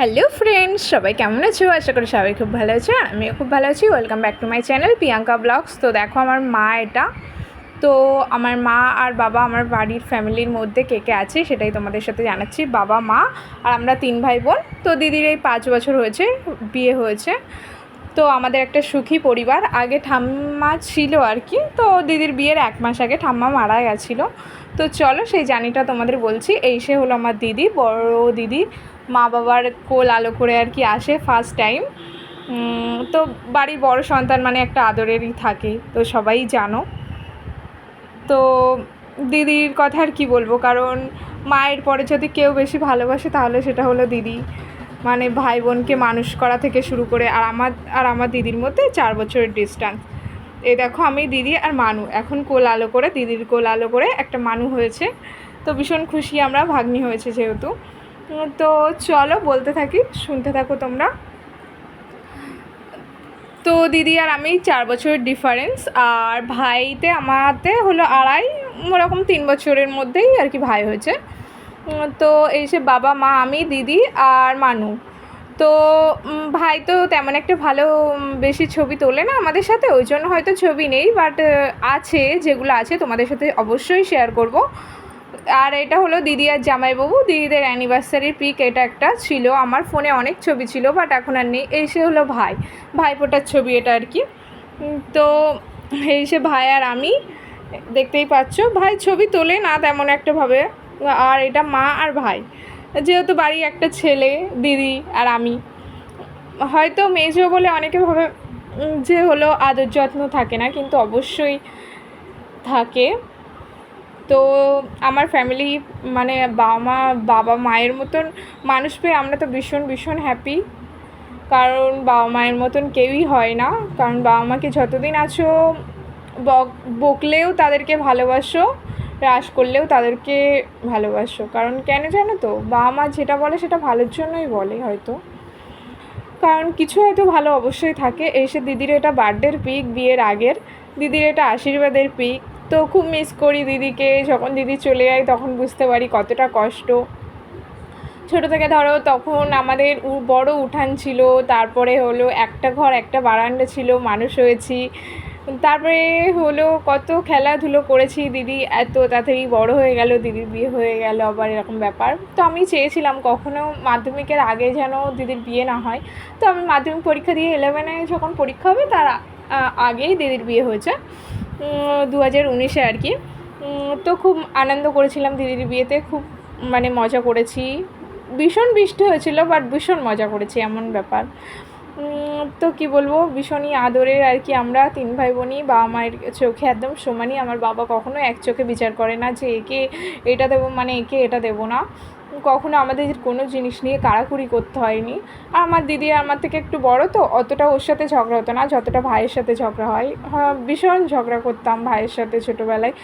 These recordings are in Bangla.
হ্যালো ফ্রেন্ডস সবাই কেমন আছো? আশা করি সবাই খুব ভালো আছো। আমিও খুব ভালো আছি। Welcome back to my channel Priyanka vlogs তো দেখো, আমার মা এটা। তো আমার মা আর বাবা আমার বাড়ির ফ্যামিলির মধ্যে কে কে আছে সেটাই তোমাদের সাথে জানাচ্ছি। বাবা, মা আর আমরা তিন ভাই বোন। তো দিদির এই পাঁচ বছর হয়েছে, বিয়ে হয়েছে। তো আমাদের একটা সুখী পরিবার। আগে ঠাম্মা ছিল আর কি। তো দিদির বিয়ের এক মাস আগে ঠাম্মা মারা গেছিল। তো চলো সেই জানিটা তোমাদের বলছি। এই সে হলো আমার দিদি, বড় দিদি। মা বাবার কোল আলো করে আর কি আসে ফার্স্ট টাইম তো বাড়ির বড় সন্তান মানে একটা আদরেরই থাকে, তো সবাই জানো। তো দিদির কথা আর কি বলব, কারণ মায়ের পরে যদি কেউ বেশি ভালোবাসে তাহলে সেটা হলো দিদি। মানে ভাই বোনকে মানুষ করা থেকে শুরু করে আর আমার আর আমার দিদির মধ্যে চার বছরের ডিস্টেন্স এই দেখো আমি, দিদি আর মানু, এখন কোল আলো করে, দিদির কোল আলো করে একটা মানু হয়েছে। তো ভীষণ খুশি আমরা, ভাগ্নি হয়েছে যেহেতু। তো চলো বলতে থাকি, শুনতে থাকো তোমরা। তো দিদি আর আমি চার বছরের ডিফারেন্স আর ভাইতে আমাতে হলো আড়াই, ওরকম তিন বছরের মধ্যেই আর কি ভাই হয়েছে। তো এই সে বাবা, মা, আমি, দিদি আর মানু। তো ভাই তো তেমন একটা ভালো বেশি ছবি তোলে না আমাদের সাথে, ওই জন্য হয়তো ছবি নেই বাট আছে, যেগুলো আছে তোমাদের সাথে অবশ্যই শেয়ার করব। আর এটা হলো দিদি আর জামাইবাবু। দিদিদের অ্যানিভার্সারির পিক এটা একটা ছিল। আমার ফোনে অনেক ছবি ছিল বাট এখন আর নেই। এই সে হলো ভাই। ভাইফোঁটার ছবি এটা আর কি। তো এই সে ভাই আর আমি, দেখতেই পাচ্ছ। ভাই ছবি তোলে না তেমন একটাভাবে আর এটা মা আর ভাই। যেহেতু বাড়ি একটা ছেলে, দিদি আর আমি। হয়তো মেজো বলে অনেকে ভাবে যে হলো আদর যত্ন থাকে না, কিন্তু অবশ্যই থাকে। তো আমার ফ্যামিলি মানে বাবা মা বাবা মায়ের মতন মানুষ পেয়ে আমরা তো ভীষণ ভীষণ হ্যাপি কারণ বাবা মায়ের মতন কেউই হয় না। কারণ বাবা মাকে যতদিন আছো, বক, বকলেও তাদেরকে ভালোবাসো রাস করলেও তাদেরকে ভালোবাসো। কারণ কেন জানো তো, বাবা মা যেটা বলে সেটা ভালোর জন্যই বলে হয়তো। কারণ কিছু হয়তো ভালো অবশ্যই থাকে। এসে দিদির এটা বার্থডের পিক বিয়ের আগের। দিদির এটা আশীর্বাদের পিক তো খুব মিস করি দিদিকে। যখন দিদি চলে যায়, তখন বুঝতে পারি কতটা কষ্ট। ছোটো থেকে ধরো তখন আমাদের বড় উঠান ছিল, তারপরে হলো একটা ঘর, একটা বারান্দা ছিল, মানুষ হয়েছি। তারপরে হলো কত খেলাধুলো করেছি দিদি, এত তাড়াতাড়ি বড় হয়ে গেল, দিদির বিয়ে হয়ে গেল, আবার এরকম ব্যাপার। তো আমি চেয়েছিলাম কখনো মাধ্যমিকের আগে যেন দিদির বিয়ে না হয়। তো আমি মাধ্যমিক পরীক্ষা দিয়ে ইলেভেনে যখন পরীক্ষা হবে, তার আগেই দিদির বিয়ে হয়েছে। দু হাজার উনিশে আর কি। তো খুব আনন্দ করেছিলাম দিদির বিয়েতে, খুব মানে মজা করেছি। ভীষণ বৃষ্টি হয়েছিল বাট ভীষণ মজা করেছি, এমন ব্যাপার। তো কি বলব, ভীষণই আদরের আর কি আমরা, তিন ভাই বোনই বাবা মায়ের চোখে একদম সমানই। আমার বাবা কখনো এক চোখে বিচার করে না যে একে এটা দেবো মানে একে এটা দেবো না। কখনো আমাদের কোনো জিনিস নিয়ে কাড়াকুড়ি করতে হয়নি। আর আমার দিদি আমার থেকে একটু বড় তো অতটা ওর সাথে ঝগড়া হতো না যতটা ভাইয়ের সাথে ঝগড়া হয়। হ্যাঁ, ভীষণ ঝগড়া করতাম ভাইয়ের সাথে ছোটোবেলায়।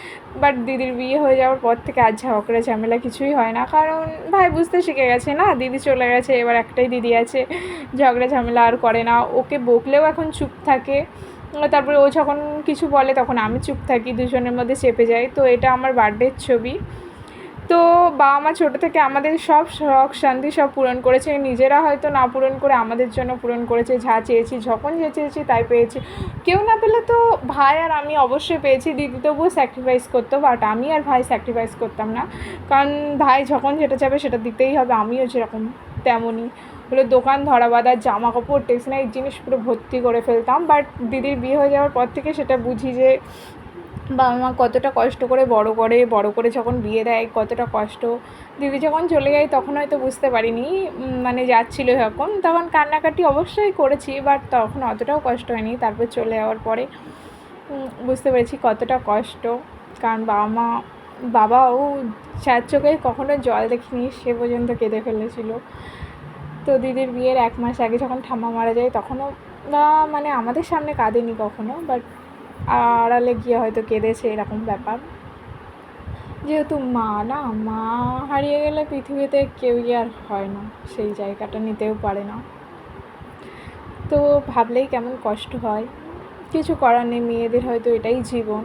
বাট দিদির বিয়ে হয়ে যাওয়ার পর থেকে আর ঝগড়া ঝামেলা কিছুই হয় না। কারণ ভাই বুঝতে শিখে গেছে না দিদি চলে গেছে এবার একটাই দিদি আছে। ঝগড়া ঝামেলা আর করে না। ওকে বকলেও এখন চুপ থাকে। তারপরে ও যখন কিছু বলে তখন আমি চুপ থাকি দুজনের মধ্যে চেপে যাই। তো এটা আমার বার্থডের ছবি। তো বাবা মা ছোটো থেকে আমাদের সব শখ শান্তি সব পূরণ করেছে। নিজেরা হয়তো না পূরণ করে আমাদের জন্য পূরণ করেছে। যা চেয়েছি, যখন যা চেয়েছি তাই পেয়েছি। কেউ না পেলে তো ভাই আর আমি অবশ্যই পেয়েছি। দিদি তবুও স্যাক্রিফাইস করতো বাট আমি আর ভাই স্যাক্রিফাইস করতাম না। কারণ ভাই যখন যেটা চাবে সেটা দিতেই হবে। আমিও যেরকম তেমনই। হলো দোকান ধরা বাঁধা জামা কাপড় টেক্সনাইজ জিনিস পুরো ভর্তি করে ফেলতাম। বাট দিদির বিয়ে হয়ে যাওয়ার পর থেকে সেটা বুঝি যে বাবা মা কতটা কষ্ট করে বড় করে বড় করে যখন বিয়ে দেয়, কতটা কষ্ট। দিদি যখন চলে যায় তখন হয়তো বুঝতে পারিনি মানে যাচ্ছিল এরকম তখন কান্নাকাটি অবশ্যই করেছি বাট তখন অতটাও কষ্ট হয়নি। তারপর চলে যাওয়ার পরে বুঝতে পেরেছি কতটা কষ্ট। কারণ বাবা মা, বাবাও চার চোখে কখনো জল দেখিনি, সে পর্যন্ত কেঁদে ফেলেছিল। তো দিদির বিয়ের এক মাস আগে যখন ঠাম্মা মারা যায় তখনও মানে আমাদের সামনে কাঁদেনি কখনো বাট আড়ালে গিয়ে হয়তো কেঁদেছে এরকম ব্যাপার। যেহেতু মা না, মা হারিয়ে গেলে পৃথিবীতে কেউই আর হয় না, সেই জায়গাটা নিতেও পারে না। তো ভাবলেই কেমন কষ্ট হয়। কিছু করার নেই, মেয়েদের হয়তো এটাই জীবন।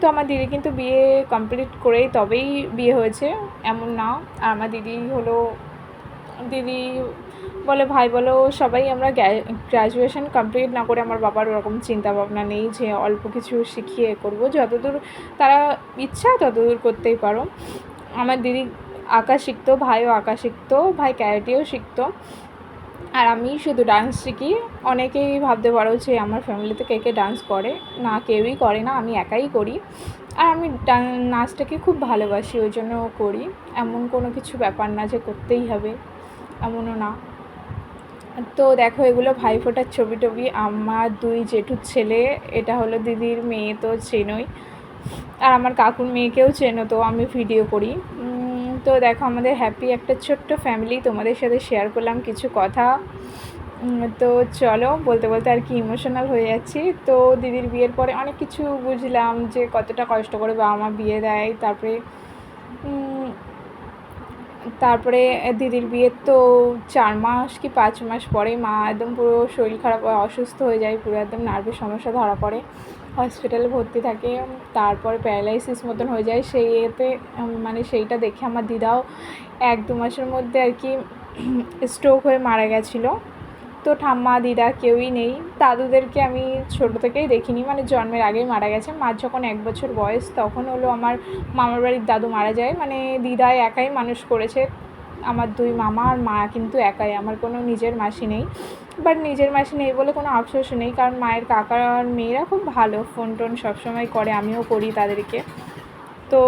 তো আমার দিদি কিন্তু বিয়ে কমপ্লিট করেই তবেই বিয়ে হয়েছে, এমন না। আর আমার দিদি হলো, দিদি বলে, ভাই, বলো, সবাই আমরা গ্র্যাজুয়েশন কমপ্লিট না করে আমার বাবার ওরকম চিন্তা ভাবনা নেই যে অল্প কিছু শিখিয়ে করব। যতদূর তারা ইচ্ছা ততদূর করতেই পারো। আমার দিদি আঁকা শিখতো, ভাইও আঁকা শিখতো, ভাই ক্যারেটেও শিখতো। আর আমি শুধু ডান্স শিখি। অনেকেই ভাবতে পারো যে আমার ফ্যামিলিতে কে কে ডান্স করে। না, কেউই করে না, আমি একাই করি। আর আমি নাচটাকে খুব ভালোবাসি, ওই জন্য করি। এমন কোনো কিছু ব্যাপার না যে করতেই হবে। এমনও না। তো দেখো, এগুলো ভাইফোঁটার ছবি টবি আমার দুই জেঠুর ছেলে, এটা হলো দিদির মেয়ে, তো চেনই। আর আমার কাকুর মেয়েকেও চেনো, তো আমি ভিডিও করি। তো দেখো, আমাদের হ্যাপি একটা ছোট্ট ফ্যামিলি তোমাদের সাথে শেয়ার করলাম কিছু কথা। তো চলো, বলতে বলতে আর কি ইমোশনাল হয়ে যাচ্ছি। তো দিদির বিয়ের পরে অনেক কিছু বুঝলাম, যে কতটা কষ্ট করে বাবা মা বিয়ে দেয়, তারপরে তারপরে দিদির বিয়ের তো চার মাস কি পাঁচ মাস পরে মা একদম পুরো শরীর খারাপ, অসুস্থ হয়ে যায়, পুরো একদম নার্ভের সমস্যা ধরা পড়ে। হসপিটালে ভর্তি থাকে, তারপরে প্যারালাইসিস মতন হয়ে যায়। সেই এতে মানে সেইটা দেখে আমার দিদাও এক দু মাসের মধ্যে আর কি স্ট্রোক হয়ে মারা গেছিল। তো ঠাম্মা, দিদা কেউই নেই। দাদুদেরকে আমি ছোটো থেকেই দেখিনি মানে জন্মের আগেই মারা গেছে। মার যখন এক বছর বয়স, তখন হলো আমার মামার বাড়ির দাদু মারা যায়। মানে দিদাই একাই মানুষ করেছে। আমার দুই মামা আর মা কিন্তু একাই, আমার কোনো নিজের মাসি নেই। বাট নিজের মাসি নেই বলে কোনো আফসোস নেই, কারণ মায়ের কাকা আর মেয়েরা খুব ভালো ফোন টোন সবসময় করে, আমিও করি তাদেরকে। তো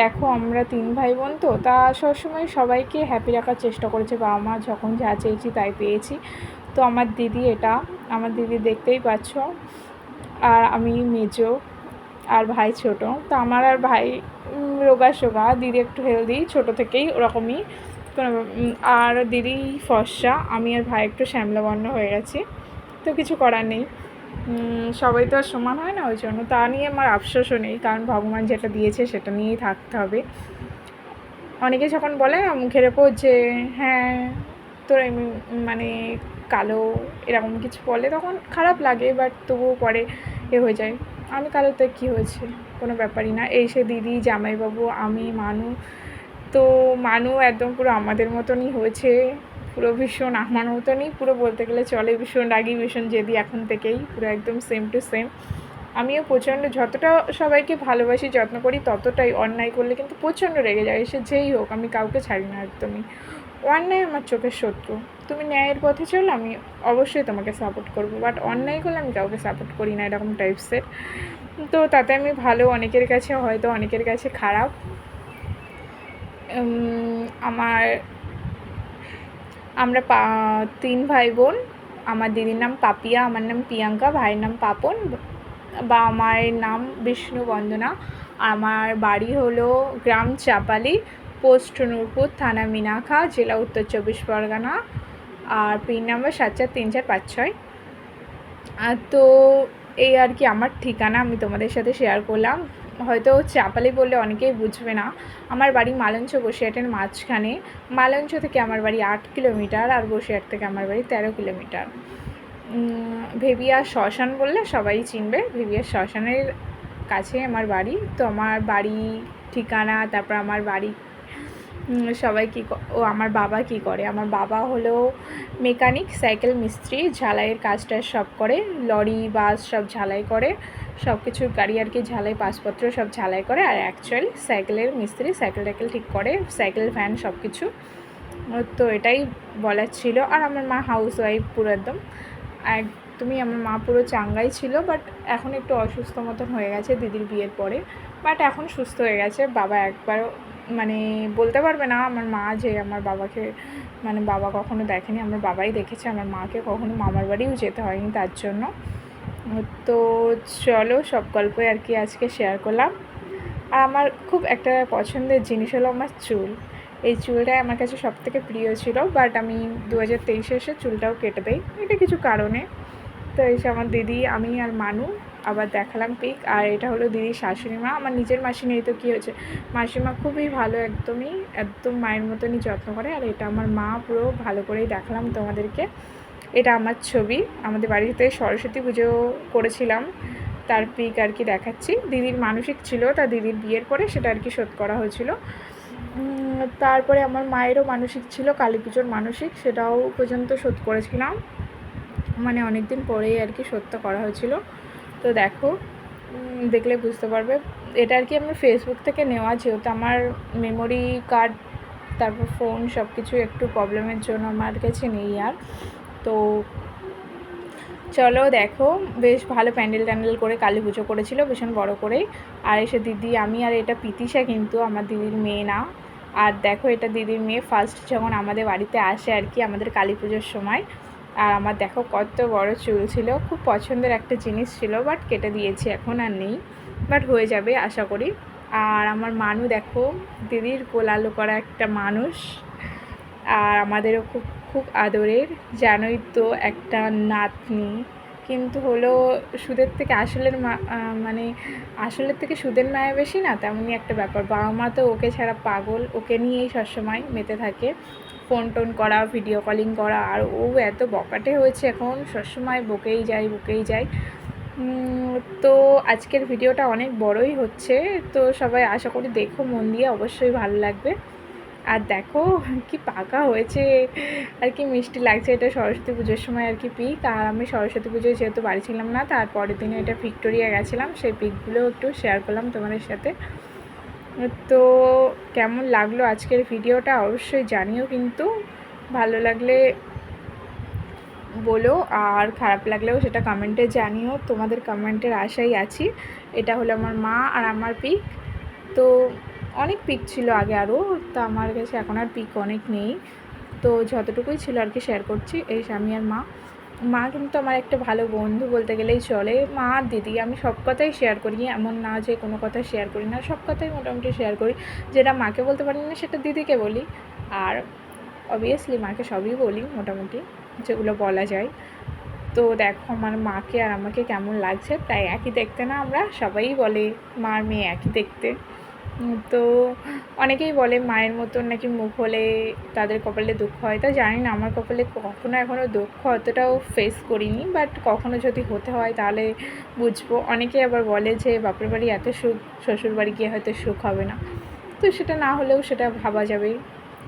দেখো, আমরা তিন ভাই বোন তো, তা সবসময় সবাইকে হ্যাপি রাখার চেষ্টা করেছে। বাবা মা যখন যা চেয়েছি তাই পেয়েছি। তো আমার দিদি এটা, আমার দিদি দেখতেই পাচ্ছ। আর আমি মেজো আর ভাই ছোট। তো আমার আর ভাই রোগা সোগা দিদি একটু হেলদি ছোট থেকেই ওরকমই। আর দিদি ফর্সা, আমি আর ভাই একটু শ্যামলা বর্ণ হয়ে গেছি। তো কিছু করার নেই। সবাই তো আর সমান হয় না, ওই জন্য। তা নিয়ে আমার আফসোসও নেই, কারণ ভগবান যেটা দিয়েছে সেটা নিয়েই থাকতে হবে। অনেকে যখন বলে না মুখের ওপর যে হ্যাঁ তোর মানে কালো, এরকম কিছু বলে, তখন খারাপ লাগে বাট তবুও পরে এ হয়ে যায়। আমি কালোতে কী হয়েছে? কোনো ব্যাপারই না। এই সে দিদি, জামাইবাবু, আমি, মানু, তো মানু একদম পুরো আমাদের মতনই হয়েছে। পুরো ভীষণ আমার মতনই, পুরো বলতে গেলে চলে ভীষণ রাগি, ভীষণ জেদি এখন থেকেই, পুরো একদম সেম টু সেম আমিও প্রচণ্ড, যতটা সবাইকে ভালোবাসি, যত্ন করি, ততটাই অন্যায় করলে কিন্তু প্রচণ্ড রেগে যায়, সে যেই হোক, আমি কাউকে ছাড়ি না একদমই। অন্যায় আমার চোখের শত্রু। তুমি ন্যায়ের পথে চলো, আমি অবশ্যই তোমাকে সাপোর্ট করব বাট অন্যায় করলে আমি কাউকে সাপোর্ট করি না, এরকম টাইপসের তো তাতে আমি ভালো, অনেকের কাছে হয়তো অনেকের কাছে খারাপ। আমার আমরা তিন ভাই বোন আমার দিদির নাম পাপিয়া আমার নাম প্রিয়াঙ্কা, ভাইয়ের নাম পাপন, বা আমার নাম বিষ্ণু বন্দনা। আমার বাড়ি হলো গ্রাম চাপালি, পোস্ট নূরপুর, থানা মিনাখা, জেলা উত্তর চব্বিশ পরগনা। আর পিন নাম্বার সাত চার তিন চার পাঁচ ছয়। তো, এই আর কি, আমার ঠিকানা আমি তোমাদের সাথে শেয়ার করলাম। হয়তো চাপালি বললে অনেকেই বুঝবে না। আমার বাড়ি মালঞ্চ বসিরহাটের মাঝখানে। মালঞ্চ থেকে আমার বাড়ি আট কিলোমিটার আর বসিরহাট থেকে আমার বাড়ি তেরো কিলোমিটার। ভেবিয়া শ্মশান বললে সবাই চিনবে। ভেবিয়া শ্মশানের কাছে আমার বাড়ি। তো আমার বাড়ি ঠিকানা, তারপর আমার বাড়ি সবাই কী ও আমার বাবা কী করে? আমার বাবা হলো মেকানিক, সাইকেল মিস্ত্রি, ঝালাইয়ের কাজটা সব করে, লরি, বাস সব ঝালাই করে সব কিছু গাড়ি আর কি ঝালাই, পাসপত্র সব ঝালাই করে, আর অ্যাকচুয়ালি সাইকেলের মিস্ত্রি, সাইকেল টাইকেল ঠিক করে, সাইকেল ফ্যান সব কিছু তো এটাই বলার ছিল। আর আমার মা হাউস ওয়াইফ পুরো একদম। একদমই আমার মা পুরো চাঙ্গাই ছিল বাট এখন একটু অসুস্থ মতন হয়ে গেছে দিদির বিয়ের পরে। বাট এখন সুস্থ হয়ে গেছে। বাবা একবারও মানে বলতে পারবে না আমার মা যে আমার বাবাকে মানে বাবা কখনো দেখেনি, আমার বাবাই দেখেছে, আমার মাকে কখনো, মামার বাড়িও যেতে হয়নি তার জন্য। তো চলো সব গল্পই আর কি আজকে শেয়ার করলাম। আর আমার খুব একটা পছন্দের জিনিস হলো আমার চুল। এই চুলটাই আমার কাছে সব থেকে প্রিয় ছিল বাট আমি দু হাজার তেইশে এসে চুলটাও কেটে দেই। এটা কিছু কারণে। তো এসে আমার দিদি, আমি আর মানু আবার দেখালাম পিক আর এটা হলো দিদির শাশুড়ি মা। আমার নিজের মাসি নেই তো কী হয়েছে, মাসিমা খুবই ভালো একদমই, একদম মায়ের মতনই যত্ন করে। আর এটা আমার মা, পুরো ভালো করেই দেখালাম তোমাদেরকে। এটা আমার ছবি, আমাদের বাড়িতে সরস্বতী পুজো করেছিলাম, তার পিক আর কি দেখাচ্ছি। দিদির মানসিক ছিল, তা দিদির বিয়ের পরে সেটা আর কি শোধ করা হয়েছিল। তারপরে আমার মায়েরও মানসিক ছিল, কালী পুজোর মানসিক, সেটাও পর্যন্ত শোধ করেছিলাম। মানে অনেক দিন পরেই আর কি শোধটা করা হয়েছিল। তো দেখো দেখলে বুঝতে পারবে। এটা আর কি আমার ফেসবুক থেকে নেওয়া, যেহেতু আমার মেমোরি কার্ড তারপর ফোন সব কিছু একটু প্রবলেমের জন্য আমার কাছে নেই আর। তো চলো দেখো, বেশ ভালো প্যান্ডেল ট্যান্ডেল করে কালী পুজো করেছিল, ভীষণ বড় করেই। আর এসে দিদি, আমি আর এটা পিতিশা কিন্তু আমার দিদির মেয়ে না। আর দেখো এটা দিদির মেয়ে ফার্স্ট যখন আমাদের বাড়িতে আসে আর কি আমাদের কালী পুজোর সময় আর আমার দেখো কত বড় চুল ছিল, খুব পছন্দের একটা জিনিস ছিল বাট কেটে দিয়েছি এখন আর নেই বাট হয়ে যাবে আশা করি। আর আমার মানু দেখো, দিদির কোলালো করা একটা মানুষ, আর আমাদেরও খুব খুব আদরের, জানোই তো একটা নাতনি। কিন্তু হলো সুদের থেকে আসলের মা মানে আসলের থেকে সুদের মায়া বেশি না, তেমনই একটা ব্যাপার। বাবা মা তো ওকে ছাড়া পাগল, ওকে নিয়েই সবসময় মেতে থাকে। ফোন টোন করা ভিডিও কলিং করা, আর ও এত বকাটে হয়েছে এখন, সবসময় বকেই যায় বকেই যায়। তো আজকের ভিডিওটা অনেক বড়ই হচ্ছে, তো সবাই আশা করি দেখো, মন দিয়ে অবশ্যই ভালো লাগবে। আর দেখো, কি পাকা হয়েছে, আর কি মিষ্টি লাগছে, এটা সরস্বতী পুজোর সময় আর কি পিক। আর আমি সরস্বতী পুজোয় যেহেতু বাড়ি ছিলাম না তারপরের দিনে এটা ভিক্টোরিয়া গেছিলাম, সেই পিকগুলো একটু শেয়ার করলাম তোমাদের সাথে। তো কেমন লাগল আজকের ভিডিওটা অবশ্যই জানিও কিন্তু। ভালো লাগলে বলো, আর খারাপ লাগলেও সেটা কমেন্টে জানিও। তোমাদের কমেন্টের আশাই আছি। এটা হলো আমার মা আর আমার পিক। তো অনেক পিক ছিল আগে আরও তো আমার কাছে এখন আর পিক অনেক নেই। তো যতটুকুই ছিল আর কি শেয়ার করছি, এই স্বামী আর মা। মা কিন্তু আমার একটা ভালো বন্ধু বলতে গেলেই চলে। মা আর দিদি, আমি সব কথাই শেয়ার করি, এমন না যে কোনো কথা শেয়ার করি না, সব কথাই মোটামুটি শেয়ার করি। যেটা মাকে বলতে পারি না, সেটা দিদিকে বলি। আর অবভিয়াসলি মাকে সবই বলি মোটামুটি, যেগুলো বলা যায়। তো দেখো আমার মাকে আর আমাকে কেমন লাগছে, প্রায় একই দেখতে না আমরা? সবাই বলে মার মেয়ে একই দেখতে। তো অনেকেই বলে মায়ের মতন নাকি মুখ হলে তাদের কপালে দুঃখ হয়। তা জানি না, আমার কপালে কখনো এখনও দুঃখ অতটাও ফেস করিনি বাট কখনো যদি হতে হয় তাহলে বুঝব। অনেকেই আবার বলে যে বাপের বাড়ি এত সুখ, শ্বশুর বাড়ি গিয়ে হয়তো সুখ হবে না। তো সেটা না হলেও সেটা ভাবা যাবে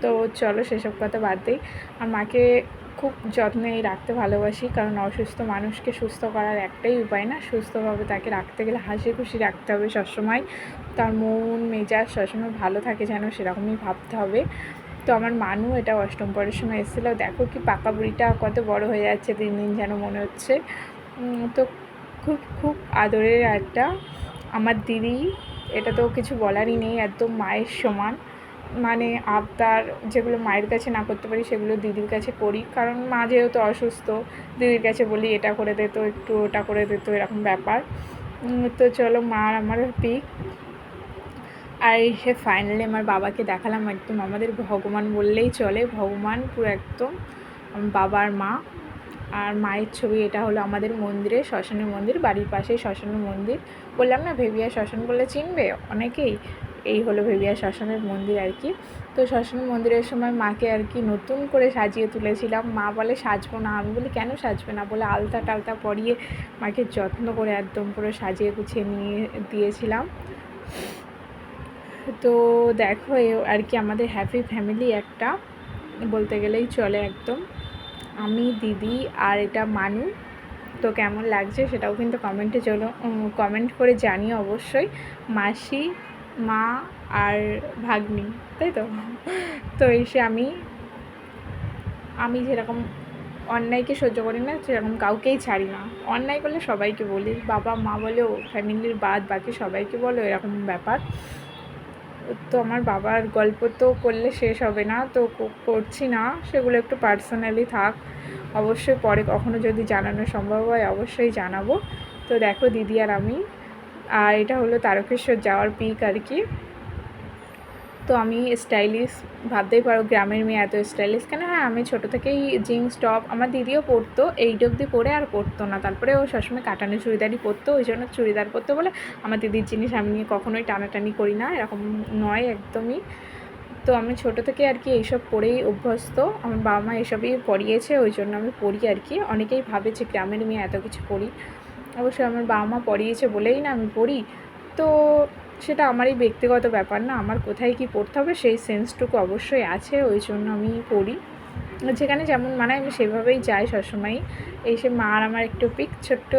তো চলো সেসব কথা বাদ দিই। আর মাকে খুব যত্নে রাখতে ভালোবাসি, কারণ অসুস্থ মানুষকে সুস্থ করার একটাই উপায় না। সুস্থভাবে তাকে রাখতে গেলে হাসি খুশি রাখতে হবে সবসময়। তার মন, মেজাজ সবসময় ভালো থাকে যেন সেরকমই ভাবতে হবে। তো আমার মানু এটা অষ্টম পরের সময় এসেছিল। দেখো কি পাকা বুড়িটা কত বড় হয়ে যাচ্ছে দিন দিন যেন মনে হচ্ছে। তো খুব খুব আদরের একটা আমার দিদি। এটা তো কিছু বলারই নেই, একদম মায়ের সমান। মানে আবদার যেগুলো মায়ের কাছে না করতে পারি, সেগুলো দিদির কাছে করি। কারণ মা যেহেতু অসুস্থ, দিদির কাছে বলি, এটা করে দে তো একটু, ওটা করে দে তো, এরকম ব্যাপার। তো চলো, মা আর আমার পিক। আর এসে ফাইনালি আমার বাবাকে দেখালাম একদম, আমাদের ভগবান বললেই চলে, ভগবান পুরো একদম বাবার মা। আর মায়ের ছবি, এটা হলো আমাদের মন্দিরে, শ্মশানের মন্দির, বাড়ির পাশেই শ্মশানের মন্দির। বললাম না, ভেবিয়া শ্মশান বলে চিনবে? অনেকেই। এই হলো ভেবিয়া শ্মশানের মন্দির আর কি। তো শ্মশান মন্দিরের সময় মাকে আর কি নতুন করে সাজিয়ে তুলেছিলাম। মা বলে, সাজবো না। আমি বলি, কেন সাজবে না? বলে আলতা টালতা পরিয়ে মাকে যত্ন করে একদম পুরো সাজিয়ে গুছিয়ে নিয়ে দিয়েছিলাম। তো দেখো আর কি আমাদের হ্যাপি ফ্যামিলি একটা, বলতে গেলেই চলে একদম। আমি, দিদি আর এটা মানু। তো কেমন লাগছে সেটাও কিন্তু কমেন্টে চলো কমেন্ট করে জানিও অবশ্যই। মাসি মা আর ভাগ্নি, তাই তো? তো এসে আমি আমি যেরকম অন্যায়কে সহ্য করি না, সেরকম কাউকেই ছাড়ি না। অন্যায় করলে সবাইকে বলি, বাবা, মা বলেও ফ্যামিলির বাদ, বাকি সবাইকে বলো, এরকম ব্যাপার। তো আমার বাবার গল্প তো করলে শেষ হবে না, তো করছি না, সেগুলো একটু পার্সোনালি থাক। অবশ্যই পরে কখনো যদি জানানো সম্ভব হয়, অবশ্যই জানাব। তো দেখো দিদি আর আমি আর এটা হলো তারকেশ্বর যাওয়ার পিক আর কি। তো আমি স্টাইলিশ ভাবতেই পারো গ্রামের মেয়ে এত স্টাইলিশ। কেন হ্যাঁ আমি ছোটো থেকেই জিন্স টপ আমার দিদিও পরতো এইট অবধি পরে আর পরতো না। তারপরে ও সবসময় কাটানো চুড়িদারই পরতো, ওই জন্য চুড়িদার পরতো বলে আমার দিদির জিনিস আমি নিয়ে কখনোই টানাটানি করি না, এরকম নয় একদমই। তো আমি ছোটো থেকে আর কি এইসব পরেই অভ্যস্ত, আমার বাবা মা এসবই পরিয়েছে, ওই জন্য আমি পড়ি আর কি। অনেকেই ভাবে যে গ্রামের মেয়ে এত কিছু পড়ি অবশ্যই আমার বাবা মা পড়িয়েছে বলেই না আমি পড়ি। তো সেটা আমারই ব্যক্তিগত ব্যাপার না, আমার কোথায় কি পড়তে হবে সেই সেন্সটুকু অবশ্যই আছে, ওই জন্য আমি পড়ি। যেখানে যেমন মানে আমি সেভাবেই যাই সবসময়ই এসে মা আর আমার একটু পিক, ছোট্ট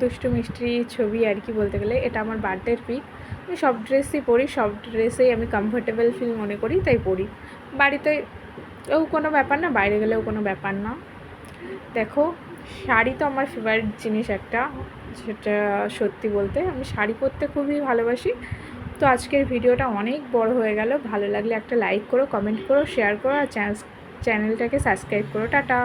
দুষ্টু মিষ্টি ছবি আর কি বলতে গেলে, এটা আমার বার্থডের পিক। আমি সব ড্রেসই পরি সব ড্রেসেই আমি কমফোর্টেবল ফিল মনে করি, তাই পরি বাড়িতে ও কোনো ব্যাপার না, বাইরে গেলেও কোনো ব্যাপার না। দেখো, শাড়ি তো আমার ফেভারিট জিনিস একটা। সেটা সত্যি বলতে আমি শাড়ি পরতে খুবই ভালোবাসি। তো আজকের ভিডিওটা অনেক বড় হয়ে গেল। ভালো লাগলে একটা লাইক করো কমেন্ট করো শেয়ার করো, আর চ্যানেলটাকে সাবস্ক্রাইব করো। টাটা!